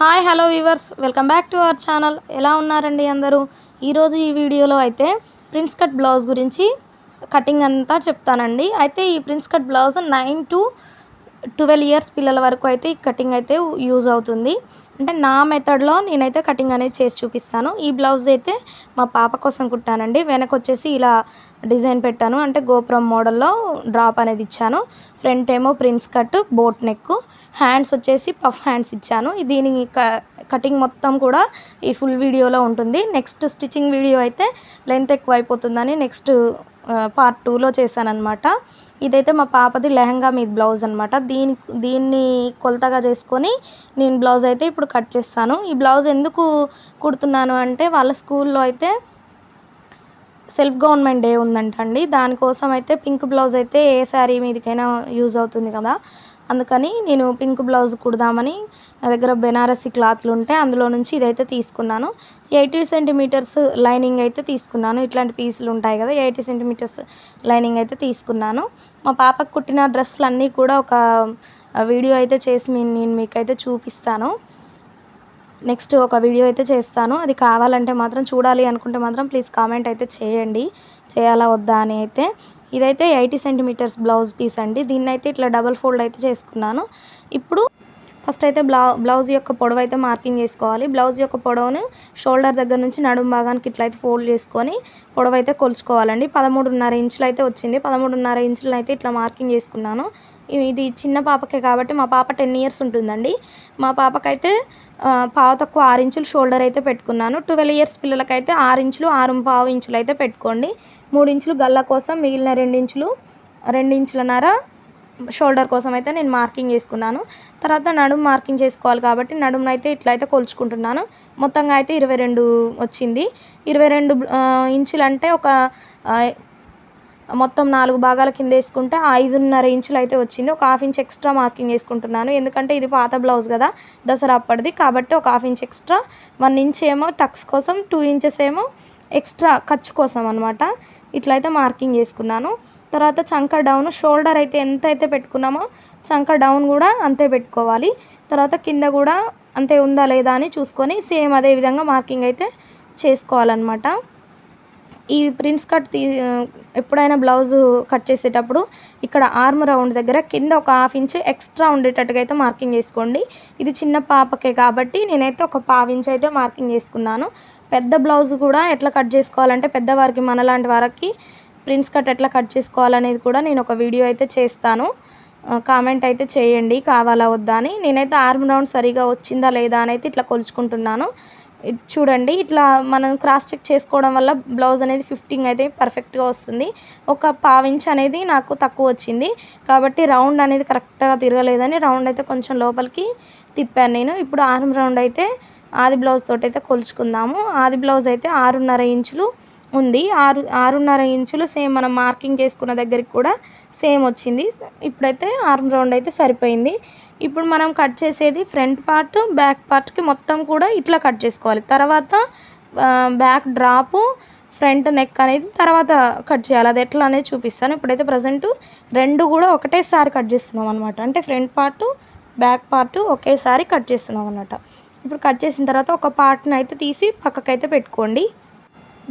Hi hello viewers welcome back to our channel ఎలా ఉన్నారండి అందరూ? ఈరోజు ఈ వీడియోలో అయితే ప్రిన్స్ కట్ బ్లౌజ్ గురించి కటింగ్ అంతా చెప్తానండి. అయితే ఈ prince cut blouse nine to twelve years పిల్లల వరకు అయితే ఈ కటింగ్ అయితే యూజ్ అవుతుంది. అంటే నా మెథడ్లో నేనైతే కటింగ్ అనేది చేసి చూపిస్తాను. ఈ బ్లౌజ్ అయితే మా పాప కోసం కుట్టానండి. వెనక వచ్చేసి ఇలా డిజైన్ పెట్టాను. అంటే గోపురం మోడల్లో డ్రాప్ అనేది ఇచ్చాను. ఫ్రంట్ ఏమో prince cut boat neck hands వచ్చేసి పఫ్ హ్యాండ్స్ ఇచ్చాను. దీని క- కటింగ్ మొత్తం కూడా ఈ ఫుల్ వీడియోలో ఉంటుంది. నెక్స్ట్ స్టిచ్చింగ్ వీడియో అయితే లెంత్ ఎక్కువ అయిపోతుందని నెక్స్ట్ పార్ట్ టూలో చేశానన్నమాట. ఇదైతే మా పాపది లెహంగా మీద బ్లౌజ్ అనమాట దీని దీన్ని కొలతగా చేసుకొని నేను బ్లౌజ్ అయితే ఇప్పుడు కట్ చేస్తాను. ఈ బ్లౌజ్ ఎందుకు కుడుతున్నాను అంటే వాళ్ళ స్కూల్లో అయితే సెల్ఫ్ గవర్నమెంట్ డే ఉందంట అండి దానికోసం అయితే పింక్ బ్లౌజ్ అయితే ఏ శారీ మీదకైనా యూజ్ అవుతుంది కదా. అందుకని నేను పింక్ బ్లౌజ్ కుడదామని నా దగ్గర బెనారసి క్లాత్లు ఉంటే అందులో నుంచి ఇదైతే తీసుకున్నాను. ఎయిటీ సెంటీమీటర్స్ లైనింగ్ అయితే తీసుకున్నాను. ఇట్లాంటి పీసులు ఉంటాయి కదా ఎయిటీ సెంటీమీటర్స్ లైనింగ్ అయితే తీసుకున్నాను. మా పాపకు కుట్టిన డ్రెస్సులు అన్నీ కూడా ఒక వీడియో అయితే చేసి నేను మీకైతే చూపిస్తాను. నెక్స్ట్ ఒక వీడియో అయితే చేస్తాను. అది కావాలంటే మాత్రం చూడాలి అనుకుంటే మాత్రం ప్లీజ్ కామెంట్ అయితే చేయండి. చేయాలా వద్దా అని అయితే. ఇదైతే ఎయిటీ సెంటీమీటర్స్ బ్లౌజ్ పీస్ అండి. దీన్ని అయితే ఇట్లా డబల్ ఫోల్డ్ అయితే చేసుకున్నాను. ఇప్పుడు ఫస్ట్ అయితే బ్లౌ బ్లౌజ్ యొక్క పొడవు అయితే మార్కింగ్ చేసుకోవాలి. బ్లౌజ్ యొక్క పొడవును షోల్డర్ దగ్గర నుంచి నడుము భాగానికి ఇట్లా అయితే ఫోల్డ్ చేసుకొని పొడవు అయితే కొలుచుకోవాలండి. పదమూడున్నర ఇంచులు అయితే వచ్చింది. పదమూడున్నర ఇంచులను అయితే ఇట్లా మార్కింగ్ చేసుకున్నాను. ఇది చిన్న పాపకే కాబట్టి మా పాప టెన్ ఇయర్స్ ఉంటుందండి. మా పాపకైతే పావు తక్కువ ఆరు ఇంచులు షోల్డర్ అయితే పెట్టుకున్నాను. ట్వెల్వ్ ఇయర్స్ పిల్లలకైతే ఆరు ఇంచులు ఆరు పావు ఇంచులు అయితే పెట్టుకోండి. మూడు ఇంచులు గల్ల కోసం మిగిలిన రెండు ఇంచులు రెండు ఇంచులన్నర షోల్డర్ కోసం అయితే నేను మార్కింగ్ చేసుకున్నాను. తర్వాత నడుము మార్కింగ్ చేసుకోవాలి కాబట్టి నడుమును అయితే ఇట్లా అయితే కొలుచుకుంటున్నాను. మొత్తంగా అయితే ఇరవై రెండు వచ్చింది. ఇరవై రెండు ఇంచులు అంటే ఒక మొత్తం నాలుగు భాగాల కింద వేసుకుంటే ఐదున్నర ఇంచులు అయితే వచ్చింది. ఒక హాఫ్ ఇంచ్ ఎక్స్ట్రా మార్కింగ్ వేసుకుంటున్నాను. ఎందుకంటే ఇది పాత బ్లౌజ్ కదా దసరా అప్పటిది. కాబట్టి ఒక half inch extra one inch ఏమో టక్స్ కోసం టూ ఇంచెస్ ఏమో ఎక్స్ట్రా ఖర్చు కోసం అనమాట ఇట్లయితే మార్కింగ్ చేసుకున్నాను తర్వాత చంక డౌన్ షోల్డర్ అయితే ఎంత అయితే పెట్టుకున్నామో చంక డౌన్ కూడా అంతే పెట్టుకోవాలి. తర్వాత కింద కూడా అంతే ఉందా లేదా అని చూసుకొని సేమ్ అదే విధంగా మార్కింగ్ అయితే చేసుకోవాలన్నమాట. ఈ ప్రిన్స్ కట్ తీ ఎప్పుడైనా బ్లౌజు కట్ చేసేటప్పుడు ఇక్కడ ఆర్మ్ రౌండ్ దగ్గర కింద ఒక హాఫ్ ఇంచ్ ఎక్స్ట్రా ఉండేటట్టుగా అయితే మార్కింగ్ చేసుకోండి. ఇది చిన్న పాపకే కాబట్టి నేనైతే ఒక పావు ఇంచ్ అయితే మార్కింగ్ చేసుకున్నాను. పెద్ద బ్లౌజ్ కూడా ఎట్లా కట్ చేసుకోవాలంటే పెద్దవారికి మనలాంటి వారికి ప్రిన్స్ కట్ ఎట్లా కట్ చేసుకోవాలనేది కూడా నేను ఒక వీడియో అయితే చేస్తాను. కామెంట్ అయితే చేయండి కావాలా వద్దా అని. నేనైతే ఆర్మ్ రౌండ్ సరిగా వచ్చిందా లేదా అని అయితే ఇట్లా కొలుచుకుంటున్నాను. చూడండి ఇట్లా మనం క్రాస్ చెక్ చేసుకోవడం వల్ల బ్లౌజ్ అనేది ఫిఫ్టింగ్ అయితే పర్ఫెక్ట్గా వస్తుంది. ఒక పావించ్ అనేది నాకు తక్కువ వచ్చింది. కాబట్టి రౌండ్ అనేది కరెక్ట్గా తిరగలేదని రౌండ్ అయితే కొంచెం లోపలికి తిప్పాను నేను. ఇప్పుడు ఆర్మ్ రౌండ్ అయితే ఆది బ్లౌజ్ తోటి అయితే కొలుచుకుందాము. ఆది బ్లౌజ్ అయితే ఆరున్నర ఇంచులు ఉంది. ఆరు ఆరున్నర ఇంచులు సేమ్ మనం మార్కింగ్ చేసుకున్న దగ్గరికి కూడా సేమ్ వచ్చింది. ఇప్పుడైతే ఆర్మ్ రౌండ్ అయితే సరిపోయింది. ఇప్పుడు మనం కట్ చేసేది ఫ్రంట్ పార్ట్ బ్యాక్ పార్ట్కి మొత్తం కూడా ఇట్లా కట్ చేసుకోవాలి. తర్వాత బ్యాక్ డ్రాపు ఫ్రంట్ నెక్ అనేది తర్వాత కట్ చేయాలి. అది ఎట్లా అనేది చూపిస్తాను. ఇప్పుడైతే ప్రజెంట్ రెండు కూడా ఒకటేసారి కట్ చేస్తున్నాం అనమాట అంటే ఫ్రంట్ పార్ట్ బ్యాక్ పార్ట్ ఒకేసారి కట్ చేస్తున్నాం అనమాట ఇప్పుడు కట్ చేసిన తర్వాత ఒక పార్ట్ని అయితే తీసి పక్కకైతే పెట్టుకోండి.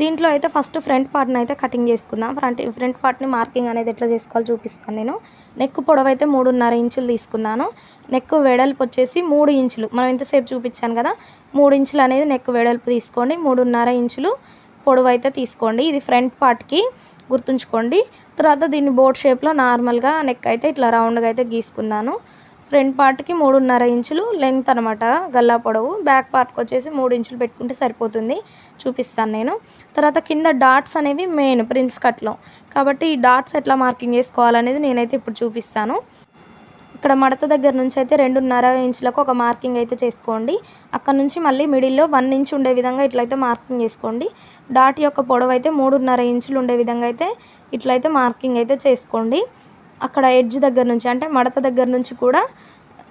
దీంట్లో అయితే ఫస్ట్ ఫ్రంట్ పార్ట్ని అయితే కటింగ్ చేసుకుందాం. ఫ్రంట్ ఫ్రంట్ పార్ట్ని మార్కింగ్ అనేది ఎట్లా చేసుకోవాలో చూపిస్తాను నేను. నెక్ పొడవు అయితే మూడున్నర ఇంచులు తీసుకున్నాను. నెక్ వెడల్పు వచ్చేసి మూడు ఇంచులు. మనం ఇంతసేపు చూపించాను కదా. మూడు ఇంచులు అనేది నెక్ వెడల్పు తీసుకోండి. మూడున్నర ఇంచులు పొడవు అయితే తీసుకోండి. ఇది ఫ్రంట్ పార్ట్కి గుర్తుంచుకోండి. తర్వాత దీన్ని బోట్ షేప్లో నార్మల్గా నెక్ అయితే ఇట్లా రౌండ్గా అయితే గీసుకున్నాను. ఫ్రంట్ పార్ట్కి మూడున్నర ఇంచులు లెంత్ అనమాట గల్లా పొడవు. బ్యాక్ పార్ట్కి వచ్చేసి మూడు ఇంచులు పెట్టుకుంటే సరిపోతుంది. చూపిస్తాను నేను. తర్వాత కింద డాట్స్ అనేవి మెయిన్ ప్రిన్స్ కట్లో. కాబట్టి ఈ డాట్స్ ఎట్లా మార్కింగ్ చేసుకోవాలనేది నేనైతే ఇప్పుడు చూపిస్తాను. ఇక్కడ మడత దగ్గర నుంచి అయితే రెండున్నర ఇంచులకు ఒక మార్కింగ్ అయితే చేసుకోండి. అక్కడ నుంచి మళ్ళీ మిడిల్లో వన్ ఇంచ్ ఉండే విధంగా ఇట్లయితే మార్కింగ్ చేసుకోండి. డాట్ యొక్క పొడవు అయితే మూడున్నర ఇంచులు ఉండే విధంగా అయితే ఇట్లయితే మార్కింగ్ అయితే చేసుకోండి. అక్కడ ఎడ్జ్ దగ్గర నుంచి అంటే మడత దగ్గర నుంచి కూడా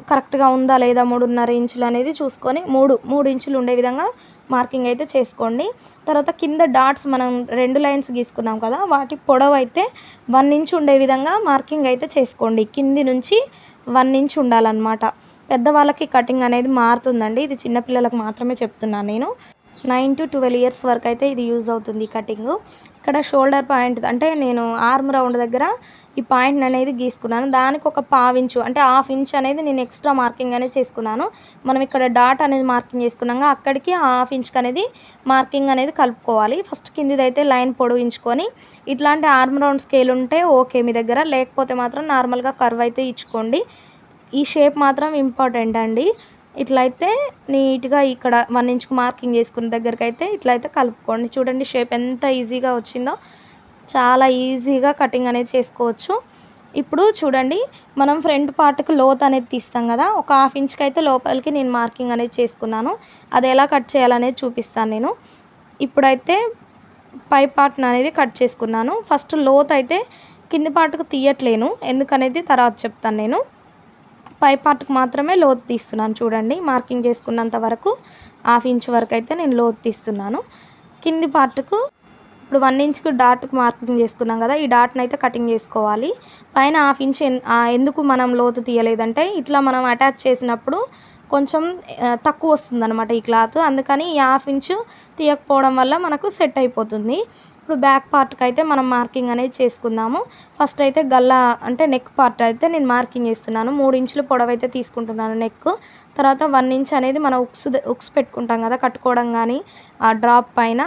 కరెక్ట్గా ఉందా లేదా మూడున్నర ఇంచులు అనేది చూసుకొని మూడు మూడు ఇంచులు ఉండే విధంగా మార్కింగ్ అయితే చేసుకోండి. తర్వాత కింద డాట్స్ మనం రెండు లైన్స్ గీసుకున్నాం కదా వాటి పొడవు అయితే వన్ ఇంచ్ ఉండే విధంగా మార్కింగ్ అయితే చేసుకోండి. కింది నుంచి వన్ ఇంచ్ ఉండాలన్నమాట. పెద్దవాళ్ళకి కటింగ్ అనేది మారుతుందండి. ఇది చిన్నపిల్లలకు మాత్రమే చెప్తున్నాను నేను. నైన్ టు ట్వెల్వ్ ఇయర్స్ వరకు అయితే ఇది యూజ్ అవుతుంది ఈ కటింగ్. ఇక్కడ షోల్డర్ పాయింట్ అంటే నేను ఆర్మ్ రౌండ్ దగ్గర ఈ పాయింట్ అనేది గీసుకున్నాను. దానికి ఒక పావించు అంటే హాఫ్ ఇంచ్ అనేది నేను ఎక్స్ట్రా మార్కింగ్ అనేది చేసుకున్నాను. మనం ఇక్కడ డాట్ అనేది మార్కింగ్ చేసుకున్నాక అక్కడికి హాఫ్ ఇంచ్కి అనేది మార్కింగ్ అనేది కలుపుకోవాలి. ఫస్ట్ కిందిదైతే లైన్ పొడిగించుకొని ఇట్లాంటి ఆర్మ్ రౌండ్ స్కేల్ ఉంటే ఓకే మీ దగ్గర. లేకపోతే మాత్రం నార్మల్గా కర్వ్ అయితే ఇచ్చుకోండి. ఈ షేప్ మాత్రం ఇంపార్టెంట్ అండి. ఇట్లా అయితే నీట్గా ఇక్కడ వన్ ఇంచ్కి మార్కింగ్ చేసుకున్న దగ్గరికి అయితే ఇట్లయితే కలుపుకోండి. చూడండి షేప్ ఎంత ఈజీగా వచ్చిందో. చాలా ఈజీగా కటింగ్ అనేది చేసుకోవచ్చు. ఇప్పుడు చూడండి మనం ఫ్రంట్ పార్ట్కి లోత్ అనేది తీస్తాం కదా ఒక హాఫ్ ఇంచ్కి అయితే లోపలికి నేను మార్కింగ్ అనేది చేసుకున్నాను. అది ఎలా కట్ చేయాలనేది చూపిస్తాను నేను. ఇప్పుడైతే పై పార్ట్ అనేది కట్ చేసుకున్నాను. ఫస్ట్ లోత్ అయితే కింది పార్ట్కి తీయట్లేను. ఎందుకనేది తర్వాత చెప్తాను నేను. పై పార్ట్కి మాత్రమే లోతు తీస్తున్నాను. చూడండి మార్కింగ్ చేసుకున్నంత వరకు హాఫ్ ఇంచ్ వరకు అయితే నేను లోతు తీస్తున్నాను. కింది పార్ట్కు ఇప్పుడు వన్ ఇంచ్కి డాట్కి మార్కింగ్ చేసుకున్నాం కదా ఈ డాట్ని అయితే కటింగ్ చేసుకోవాలి. పైన హాఫ్ ఇంచ్ ఎన్- ఎందుకు మనం లోతు తీయలేదంటే ఇట్లా మనం అటాచ్ చేసినప్పుడు కొంచెం తక్కువ వస్తుంది అనమాట ఈ క్లాత్. అందుకని ఈ హాఫ్ ఇంచు తీయకపోవడం వల్ల మనకు సెట్ అయిపోతుంది. ఇప్పుడు బ్యాక్ పార్ట్కి అయితే మనం మార్కింగ్ అనేది చేసుకుందాము. ఫస్ట్ అయితే గల్లా అంటే నెక్ పార్ట్ అయితే నేను మార్కింగ్ చేస్తున్నాను. మూడు ఇంచులు పొడవు అయితే తీసుకుంటున్నాను నెక్. తర్వాత వన్ ఇంచ్ అనేది మనం ఉక్స్ ఉక్స్ పెట్టుకుంటాం కదా కట్టుకోవడం కానీ ఆ డ్రాప్ పైన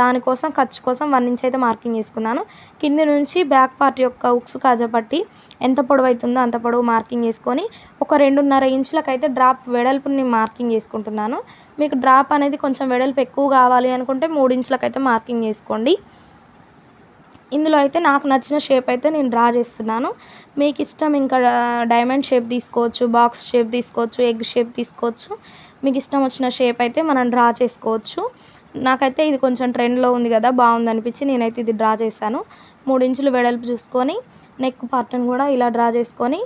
దానికోసం ఖర్చు కోసం వన్ ఇంచ్ అయితే మార్కింగ్ చేసుకున్నాను. కింది నుంచి బ్యాక్ పార్ట్ యొక్క ఉక్స్ కాజపట్టి ఎంత పొడవు అవుతుందో అంత పొడవు మార్కింగ్ చేసుకొని ఒక రెండున్నర ఇంచులకు అయితే డ్రాప్ వెడల్పుని మార్కింగ్ చేసుకుంటున్నాను. మీకు డ్రాప్ అనేది కొంచెం వెడల్పు ఎక్కువగా కావాలి అనుకుంటే మూడు ఇంచులకు అయితే మార్కింగ్ చేసుకోండి. ఇందులో అయితే నాకు నచ్చిన షేప్ అయితే నేను డ్రా చేస్తున్నాను. మీకు ఇష్టం ఇంకా డైమండ్ షేప్ తీసుకోవచ్చు బాక్స్ షేప్ తీసుకోవచ్చు ఎగ్ షేప్ తీసుకోవచ్చు. మీకు ఇష్టం వచ్చిన షేప్ అయితే మనం డ్రా చేసుకోవచ్చు. నాకైతే ఇది కొంచెం ట్రెండ్లో ఉంది కదా బాగుంది అనిపించి నేనైతే ఇది డ్రా చేశాను. మూడు ఇంచులు వెడల్పు చూసుకొని నెక్ పార్ట్ని కూడా ఇలా డ్రా చేసుకొని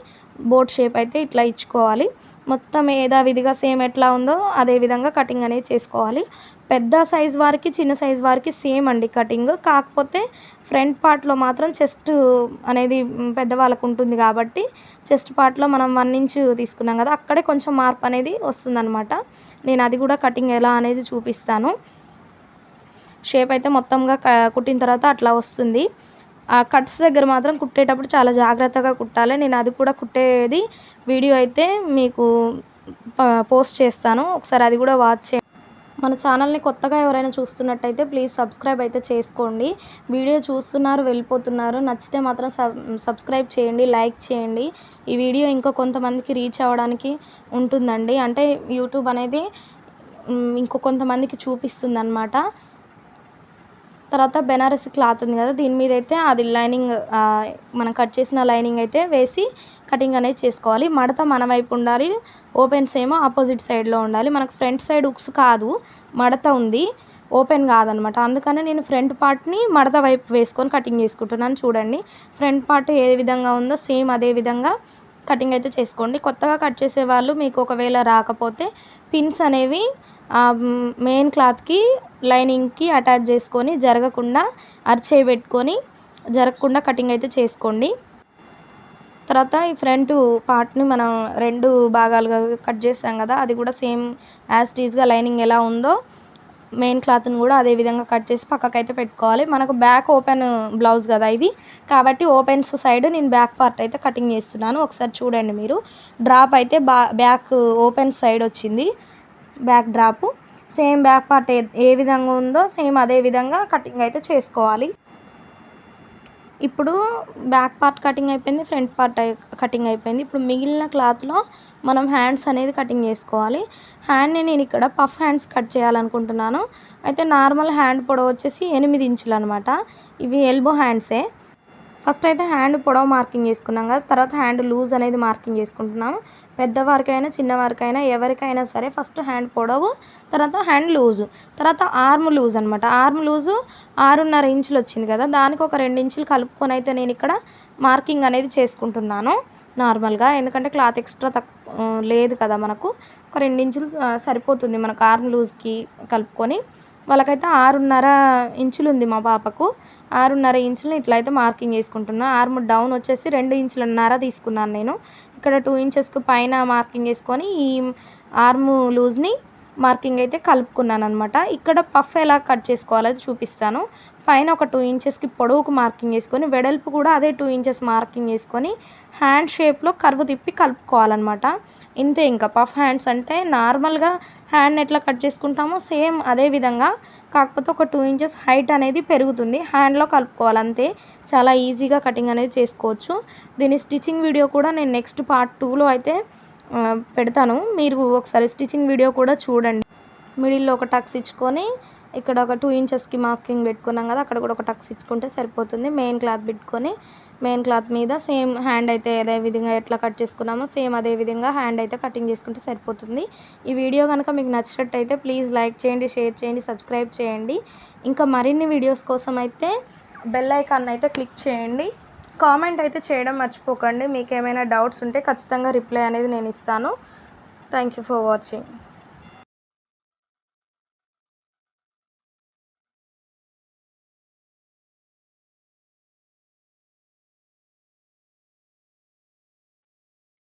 బోట్ షేప్ అయితే ఇట్లా ఇచ్చుకోవాలి. మొత్తం యథావిధిగా సేమ్ ఎట్లా ఉందో అదే విధంగా కటింగ్ అనేది చేసుకోవాలి. పెద్ద సైజ్ వారికి చిన్న సైజ్ వారికి సేమ్ అండి కటింగ్. కాకపోతే ఫ్రంట్ పార్ట్లో మాత్రం చెస్ట్ అనేది పెద్దవాళ్ళకు ఉంటుంది కాబట్టి చెస్ట్ పార్ట్లో మనం వన్ ఇంచ్ తీసుకున్నాం కదా అక్కడే కొంచెం మార్పు అనేది వస్తుందన్నమాట. నేను అది కూడా కటింగ్ ఎలా అనేది చూపిస్తాను. షేప్ అయితే మొత్తంగా కుట్టిన తర్వాత అట్లా వస్తుంది. ఆ కట్స్ దగ్గర మాత్రం కుట్టేటప్పుడు చాలా జాగ్రత్తగా కుట్టాలి. నేను అది కూడా కుట్టేది వీడియో అయితే మీకు పోస్ట్ చేస్తాను. ఒకసారి అది కూడా వాచ్ చేయండి. మన ఛానల్ని కొత్తగా ఎవరైనా చూస్తున్నట్టయితే ప్లీజ్ సబ్స్క్రైబ్ అయితే చేసుకోండి. వీడియో చూస్తున్నారు వెళ్ళిపోతున్నారు నచ్చితే మాత్రం సబ్ సబ్స్క్రైబ్ చేయండి లైక్ చేయండి. ఈ వీడియో ఇంకా కొంతమందికి రీచ్ అవ్వడానికి ఉంటుందండి. అంటే యూట్యూబ్ అనేది ఇంకో కొంతమందికి చూపిస్తుంది అనమాట తర్వాత బెనారస్ క్లాత్ ఉంది కదా దీని మీద అయితే అది లైనింగ్ మనం కట్ చేసిన లైనింగ్ అయితే వేసి కటింగ్ అనేది చేసుకోవాలి. మడత మన వైపు ఉండాలి ఓపెన్స్ ఏమో ఆపోజిట్ సైడ్లో ఉండాలి. మనకు ఫ్రంట్ సైడ్ ఉక్స్ కాదు మడత ఉంది ఓపెన్ కాదనమాట. అందుకనే నేను ఫ్రంట్ పార్ట్ని మడత వైపు వేసుకొని కటింగ్ చేసుకుంటున్నాను. చూడండి ఫ్రంట్ పార్ట్ ఏ విధంగా ఉందో సేమ్ అదే విధంగా కటింగ్ అయితే చేసుకోండి. కొత్తగా కట్ చేసే వాళ్ళు మీకు ఒకవేళ రాకపోతే పిన్స్ అనేవి మెయిన్ క్లాత్కి లైనింగ్కి అటాచ్ చేసుకొని జరగకుండా అరచేయి పెట్టుకొని జరగకుండా కటింగ్ అయితే చేసుకోండి. తర్వాత ఈ ఫ్రంట్ పార్ట్ని మనం రెండు భాగాలుగా కట్ చేస్తాం కదా అది కూడా సేమ్ యాజ్ టీజ్గా లైనింగ్ ఎలా ఉందో మెయిన్ క్లాత్ని కూడా అదే విధంగా కట్ చేసి పక్కకైతే పెట్టుకోవాలి. మనకు బ్యాక్ ఓపెన్ బ్లౌజ్ కదా ఇది. కాబట్టి ఓపెన్స్ సైడ్ నేను బ్యాక్ పార్ట్ అయితే కటింగ్ చేస్తున్నాను. ఒకసారి చూడండి మీరు. డ్రాప్ అయితే బా బ్యాక్ ఓపెన్ సైడ్ వచ్చింది. Back drop same back part ఏ ఏ విధంగా ఉందో సేమ్ అదే విధంగా కటింగ్ అయితే చేసుకోవాలి. ఇప్పుడు బ్యాక్ పార్ట్ కటింగ్ అయిపోయింది ఫ్రంట్ పార్ట్ కటింగ్ అయిపోయింది. ఇప్పుడు మిగిలిన క్లాత్లో మనం హ్యాండ్స్ అనేది కటింగ్ చేసుకోవాలి. హ్యాండ్ని నేను ఇక్కడ పఫ్ హ్యాండ్స్ కట్ చేయాలనుకుంటున్నాను. అయితే నార్మల్ హ్యాండ్ పొడవు వచ్చేసి ఎనిమిది ఇంచులు అనమాట ఇవి ఎల్బో హ్యాండ్సే ఫస్ట్ అయితే హ్యాండ్ పొడవు మార్కింగ్ చేసుకున్నాం కదా తర్వాత హ్యాండ్ లూజ్ అనేది మార్కింగ్ చేసుకుంటున్నాము. పెద్దవారికైనా చిన్నవారికైనా ఎవరికైనా సరే ఫస్ట్ హ్యాండ్ పొడవు తర్వాత హ్యాండ్ లూజు తర్వాత ఆర్మ్ లూజ్ అనమాట ఆర్మ్ లూజు ఆరున్నర ఇంచులు వచ్చింది కదా దానికి ఒక రెండు ఇంచులు కలుపుకొని అయితే నేను ఇక్కడ మార్కింగ్ అనేది చేసుకుంటున్నాను నార్మల్గా. ఎందుకంటే క్లాత్ ఎక్స్ట్రా తక్ లేదు కదా మనకు. ఒక రెండు ఇంచులు సరిపోతుంది మనకు ఆర్మ్ లూజ్కి కలుపుకొని. వాళ్ళకైతే ఆరున్నర ఇంచులు ఉంది మా పాపకు. ఆరున్నర ఇంచులు ఇట్లా అయితే మార్కింగ్ చేసుకుంటున్నా. ఆర్మ్ డౌన్ వచ్చేసి రెండు ఇంచులన్నర తీసుకున్నాను నేను. ఇక్కడ టూ ఇంచెస్కి పైన మార్కింగ్ వేసుకొని ఈ ఆర్మ్ లూజ్ని మార్కింగ్ అయితే కలుపుకున్నాను అనమాట ఇక్కడ పఫ్ ఎలా కట్ చేసుకోవాలో అది చూపిస్తాను. పైన ఒక టూ ఇంచెస్కి పొడవుకు మార్కింగ్ వేసుకొని వెడల్పు కూడా అదే టూ ఇంచెస్ మార్కింగ్ వేసుకొని హ్యాండ్ షేప్లో కరువు తిప్పి కలుపుకోవాలన్నమాట. ఇంతే ఇంకా పఫ్ హ్యాండ్స్ అంటే నార్మల్గా హ్యాండ్ ఎట్లా కట్ చేసుకుంటామో సేమ్ అదే విధంగా. కాకపోతే ఒక టూ ఇంచెస్ హైట్ అనేది పెరుగుతుంది హ్యాండ్లో కలుపుకోవాలి అంతే. చాలా ఈజీగా కటింగ్ అనేది చేసుకోవచ్చు. దీని స్టిచ్చింగ్ వీడియో కూడా నేను నెక్స్ట్ పార్ట్ టూలో అయితే పెడతాను. మీరు ఒకసారి స్టిచ్చింగ్ వీడియో కూడా చూడండి. మిడిల్లో ఒక టక్స్ ఇచ్చుకొని ఇక్కడ ఒక టూ ఇంచెస్కి మార్కింగ్ పెట్టుకున్నాం కదా అక్కడ కూడా ఒక టక్స్ ఇచ్చుకుంటే సరిపోతుంది. మెయిన్ క్లాత్ పెట్టుకొని మెయిన్ క్లాత్ మీద సేమ్ హ్యాండ్ అయితే అదే విధంగా ఎట్లా కట్ చేసుకున్నామో సేమ్ అదే విధంగా హ్యాండ్ అయితే కటింగ్ చేసుకుంటే సరిపోతుంది. ఈ వీడియో కనుక మీకు నచ్చినట్టయితే ప్లీజ్ లైక్ చేయండి షేర్ చేయండి సబ్స్క్రైబ్ చేయండి. ఇంకా మరిన్ని వీడియోస్ కోసం అయితే బెల్ ఐకాన్ అయితే క్లిక్ చేయండి. కామెంట్ అయితే చేయడం మర్చిపోకండి. మీకు ఏమైనా డౌట్స్ ఉంటే ఖచ్చితంగా రిప్లై అనేది నేను ఇస్తాను. Thank you for watching